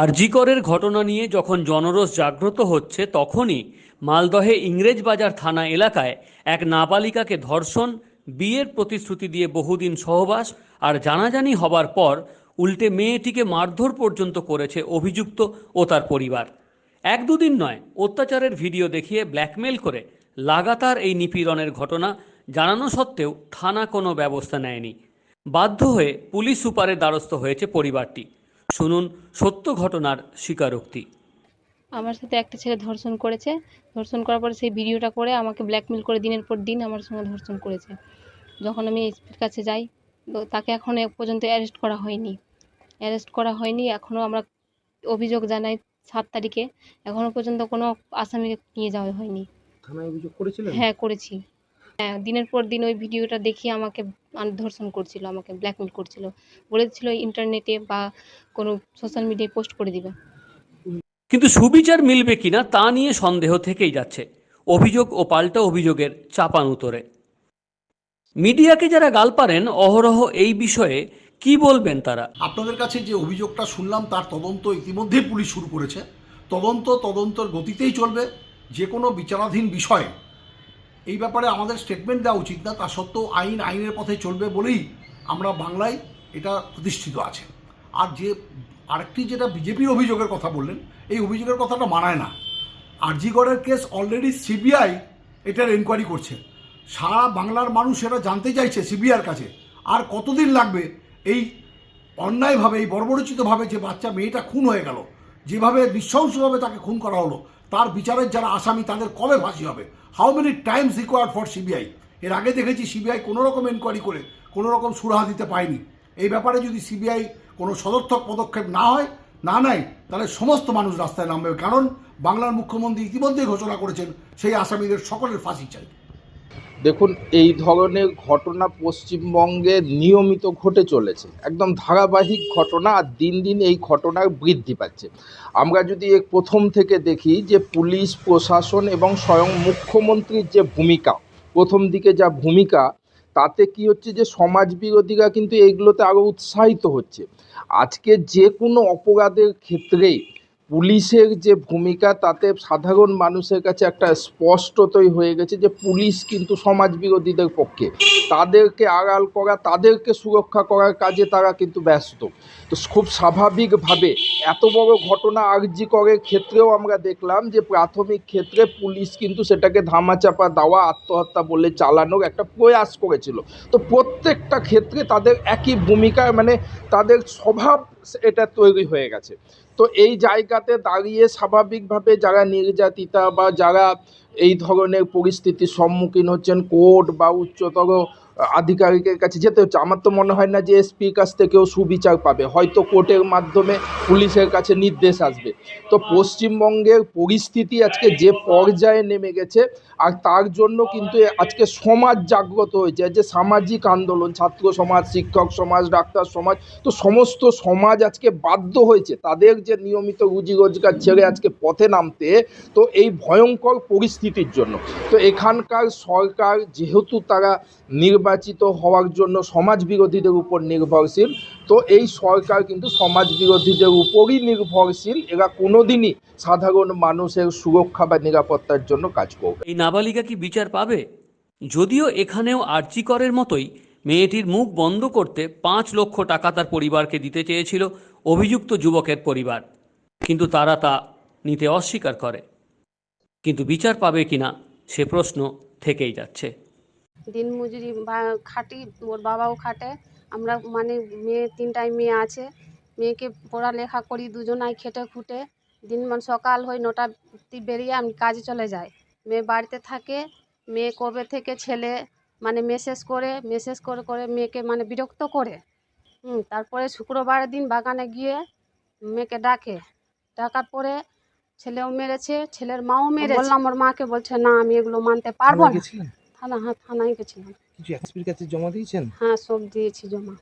আরজিকরের ঘটনা নিয়ে যখন জনরোষ জাগ্রত হচ্ছে, তখনই মালদহে ইংরেজবাজার থানা এলাকায় এক নাবালিকাকে ধর্ষণ, বিয়ের প্রতিশ্রুতি দিয়ে বহুদিন সহবাস আর জানাজানি হবার পর উল্টে মেয়েটিকে মারধর পর্যন্ত করেছে অভিযুক্ত ও তার পরিবার। এক দুদিন নয়, অত্যাচারের ভিডিও দেখিয়ে ব্ল্যাকমেল করে লাগাতার এই নিপীড়নের ঘটনা জানানো সত্ত্বেও থানা কোনো ব্যবস্থা নেয়নি। বাধ্য হয়ে পুলিশ সুপারের দ্বারস্থ হয়েছে পরিবারটি। শুনুন সত্য ঘটনার স্বীকারোক্তি। আমার সাথে একটা ছেলে ধর্ষণ করেছে। ধর্ষণ করার পরে সেই ভিডিওটা করে আমাকে ব্ল্যাকমেল করে দিনের পর দিন আমার সঙ্গে ধর্ষণ করেছে। যখন আমি এসপির কাছে যাই তো তাকে এখনও এক পর্যন্ত অ্যারেস্ট করা হয়নি। অ্যারেস্ট করা হয়নি এখনও আমরা অভিযোগ জানাই সাত তারিখে। এখনও পর্যন্ত কোনো আসামিকে নিয়ে যাওয়া হয়নি। থানায় অভিযোগ করেছিলেন? হ্যাঁ করেছি। হ্যাঁ দিনের পর দিন ওই ভিডিওটা দেখিয়ে আমাকে ধর্ষণ করছিল আমাকে ব্ল্যাকমেল করছিল। বলেছিল ইন্টারনেটে বা কোনো সোশ্যাল মিডিয়ায় পোস্ট করে দিবে। কিন্তু সুবিচার মিলবে কিনা তা নিয়ে সন্দেহ থেকেই যাচ্ছে। অভিযোগ ও পাল্টা অভিযোগের চাপান উতরে মিডিয়াকে যারা গাল পারেন অহরহ এই বিষয়ে কি বলবেন তারা? আপনাদের কাছে যে অভিযোগটা শুনলাম তার তদন্ত ইতিমধ্যেই পুলিশ শুরু করেছে। তদন্ত তদন্তর গতিতেই চলবে। যে কোনো বিচারাধীন বিষয়ে এই ব্যাপারে আমাদের স্টেটমেন্ট দেওয়া উচিত না, তা সত্ত্বেও আইন আইনের পথে চলবে বলেই আমরা বাংলায় এটা প্রতিষ্ঠিত আছে আর যে, আরেকটি যেটা বিজেপির অভিযোগের কথা বললেন, এই অভিযোগের কথাটা মানায় না। আরজিগড়ের কেস অলরেডি সিবিআই এটার এনকোয়ারি করছে। সারা বাংলার মানুষ এটা জানতে চাইছে সিবিআইয়ের কাছে। আর কতদিন লাগবে এই অন্যায়ভাবে, এই বর্বরচিতভাবে যে বাচ্চা, মেয়েটা খুন হয়ে গেল, যেভাবে নৃশংসভাবে তাকে খুন করা হলো তার বিচারের যারা আসামি, তাদের কবে ফাঁসি হবে? How many times required for CBI এর আগে দেখেছি সিবিআই কোনো রকম এনকোয়ারি করে কোনো রকম সুরাহা দিতে পায়নি এই ব্যাপারে যদি সিবিআই কোনো সদর্থক পদক্ষেপ না হয়, না নেয়, তাহলে সমস্ত মানুষ রাস্তায় নামবে। কারণ বাংলার মুখ্যমন্ত্রী ইতিমধ্যেই ঘোষণা করেছেন, সেই আসামিদের সকলের ফাঁসি চাই। দেখুন, এই ধরনের ঘটনা পশ্চিমবঙ্গে নিয়মিত ঘটে চলেছে। একদম ধারাবাহিক ঘটনা আর দিন দিন এই ঘটনার বৃদ্ধি পাচ্ছে। আমরা যদি এর প্রথম থেকে দেখি যে পুলিশ, প্রশাসন এবং স্বয়ং মুখ্যমন্ত্রীর যে ভূমিকা, প্রথম দিকে যা ভূমিকা, তাতে কি হচ্ছে যে সমাজ বিরোধীরা কিন্তু এইগুলোতে আরও উৎসাহিত হচ্ছে। আজকে যে কোনো অপরাধের ক্ষেত্রেই পুলিশের যে ভূমিকা, তাতে সাধারণ মানুষের কাছে একটা স্পষ্টতই হয়ে গেছে যে পুলিশ কিন্তু সমাজ বিরোধীদের পক্ষে। তাদেরকে আড়াল করা, তাদেরকে সুরক্ষা করার কাজে তারা কিন্তু ব্যস্ত। তো খুব স্বাভাবিকভাবে এত বড় ঘটনা আর্জি করের ক্ষেত্রেও আমরা দেখলাম যে প্রাথমিক ক্ষেত্রে পুলিশ কিন্তু সেটাকে ধামাচাপা দেওয়া, আত্মহত্যা বলে চালানোর একটা প্রয়াস করেছিল। তো প্রত্যেকটা ক্ষেত্রে তাদের একই ভূমিকা মানে তাদের স্বভাব এটা তৈরি হয়ে গেছে। তো এই জায়গাতে দাঁড়িয়ে স্বাভাবিকভাবে যারা নির্যাতিতা বা যারা এই ধরনের পরিস্থিতির সম্মুখীন হচ্ছেন, কোর্ট বা উচ্চতর আধিকারিকের কাছে যেতে হচ্ছে। আমার তো মনে হয় না যে এসপির কাছ থেকেও সুবিচার পাবে। হয়তো কোর্টের মাধ্যমে পুলিশের কাছে নির্দেশ আসবে। তো পশ্চিমবঙ্গের পরিস্থিতি আজকে যে পর্যায়ে নেমে গেছে, আর তার জন্য কিন্তু আজকে সমাজ জাগ্রত হয়েছে। যে সামাজিক আন্দোলন, ছাত্র সমাজ, শিক্ষক সমাজ, ডাক্তার সমাজ, তো সমস্ত সমাজ আজকে বাধ্য হয়েছে। তাদের যে নিয়মিত রুজি রোজগার ছেড়ে আজকে পথে নামতে, তো এই ভয়ঙ্কর পরিস্থিতির জন্য। তো এখানকার সরকার, যেহেতু তারা নির্বাচিত হওয়ার জন্য সমাজ বিরোধীদের উপর নির্ভরশীল। তো এই সরকার কিন্তু সমাজ বিরোধীদের উপরই নির্ভরশীল। এরা কোনোদিনই সাধারণ মানুষের সুরক্ষা বা নিরাপত্তার জন্য কাজ করবে এই নাবালিকা কি বিচার পাবে? যদিও এখানেও আর্চিকরের মতোই মেয়েটির মুখ বন্ধ করতে পাঁচ লক্ষ টাকা তার পরিবারকে দিতে চেয়েছিল অভিযুক্ত যুবকের পরিবার। কিন্তু তারা তা নিতে অস্বীকার করে। কিন্তু বিচার পাবে কিনা সে প্রশ্ন থেকেই যাচ্ছে। দিন মজুরি বা খাটি ওর বাবাও খাটে। আমরা মানে মেয়ে তিনটাই মেয়ে আছে। মেয়েকে পড়ালেখা করি দুজনাই খেটে খুঁটে। দিন মানে সকাল হয় নটা বেরিয়ে আমি কাজে চলে যাই। মেয়ে বাড়িতে থাকে মেয়ে কবে থেকে ছেলে মানে মেসেজ করে মেসেজ করে করে মেয়েকে মানে বিরক্ত করে। হুম তারপরে শুক্রবারের দিন বাগানে গিয়ে মেয়েকে ডাকে। ডাকার পরে ছেলেও মেরেছে ছেলের মাও মেরেছে। বললাম ওর মাকে বলছে না আমি এগুলো মানতে পারব না। থানা হ্যাঁ থানায় গেছিলাম। কিছু এসপির কাছে জমা দিয়েছেন? হ্যাঁ সব দিয়েছি জমা।